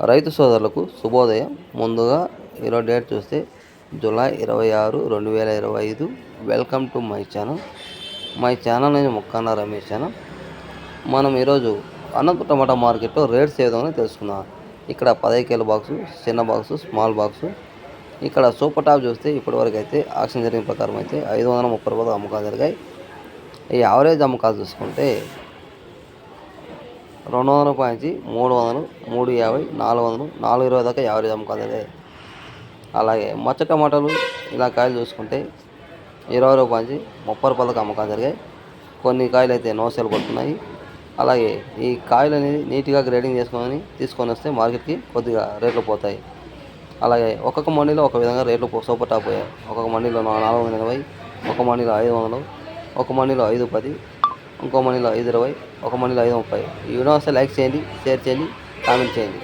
రైతు సోదరులకు శుభోదయం. ముందుగా ఈరోజు డేట్ చూస్తే జూలై ఇరవై ఆరు రెండు వేల ఇరవై ఐదు. Welcome to my channel. My channel నేను ముక్కన్న రమేష్ ఛానల్. మనం ఈరోజు అనంత టమాటా మార్కెట్లో రేట్స్ ఏ విధంగా తెలుసుకుందాం. ఇక్కడ పదహైదు కేల బాక్సు చిన్న బాక్సు స్మాల్ బాక్సు. ఇక్కడ సూపర్ టాప్ చూస్తే ఇప్పటివరకు అయితే ఆక్షన్ జరిగిన ప్రకారం అయితే ఐదు వందల ముప్పై రూపాయలు అమ్మకాలు జరిగాయి. ఈ యావరేజ్ అమ్మకాలు చూసుకుంటే రెండు వందల రూపాయల నుంచి మూడు వందలు మూడు యాభై నాలుగు వందలు నాలుగు ఇరవై దాకా యావరేజ్ అమ్ముకుంది జరిగాయి అలాగే మచ్చ టమాటాలు ఇలా కాయలు చూసుకుంటే ఇరవై రూపాయల నుంచి ముప్పై రూపాయల దాకా అమ్మకాలు జరిగాయి. కొన్ని కాయలు అయితే నోసెలు పడుతున్నాయి అలాగే ఈ కాయలు అనేది నీట్గా గ్రేడింగ్ చేసుకొని తీసుకొని వస్తే మార్కెట్కి కొద్దిగా రేట్లు పోతాయి. అలాగే ఒక్కొక్క మండీలో ఒక విధంగా రేట్లు సూపర్ టాప్ పోయాయి. ఒక్కొక్క మండీలో నాలుగు వందల ఎనభై ఒక మండీలో ఐదు వందలు ఒక మండీలో ఐదు పది ఇంకో మనీలో ఐదు ఇరవై ఒక మనీలో ఐదు ముప్పై. ఈ వీడియో వస్తే లైక్ చేయండి షేర్ చేయండి కామెంట్ చేయండి.